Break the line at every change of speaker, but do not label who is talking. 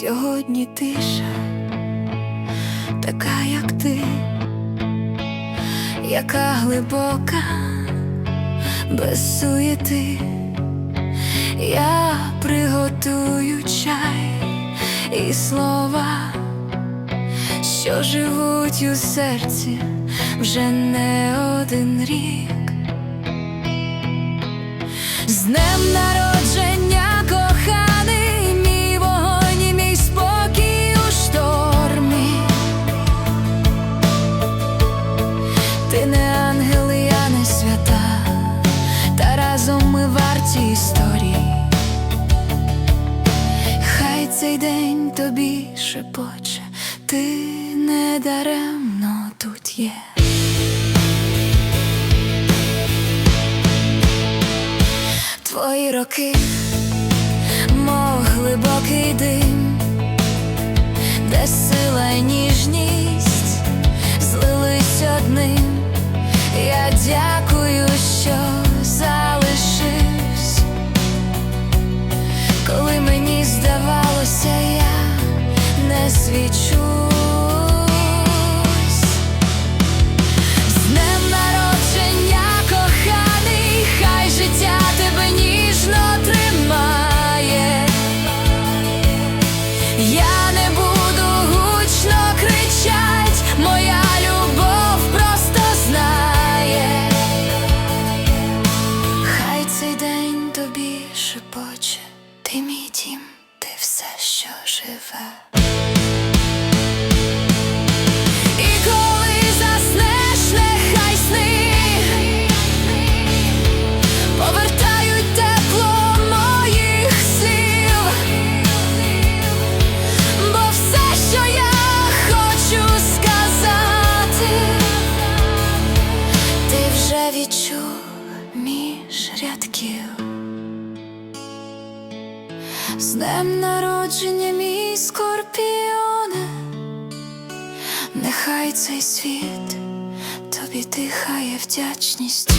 Сьогодні тиша, така, як ти, яка глибока, без суєти. Я приготую чай і слова, що живуть у серці вже не один рік. З днем Ти не ангел, я не свята, та разом ми варті історії. Хай цей день тобі шепоче, ти не даремно тут є. Твої роки, мов глибокий дим, де сила й ніжність злились одним. Дякую, що залишився, коли мені здавалося, я не свічусь. Мій дім, ти все, що живе. І коли заснеш, З днем народження, мій скорпіоне. Нехай цей світ тобі дихає вдячністю.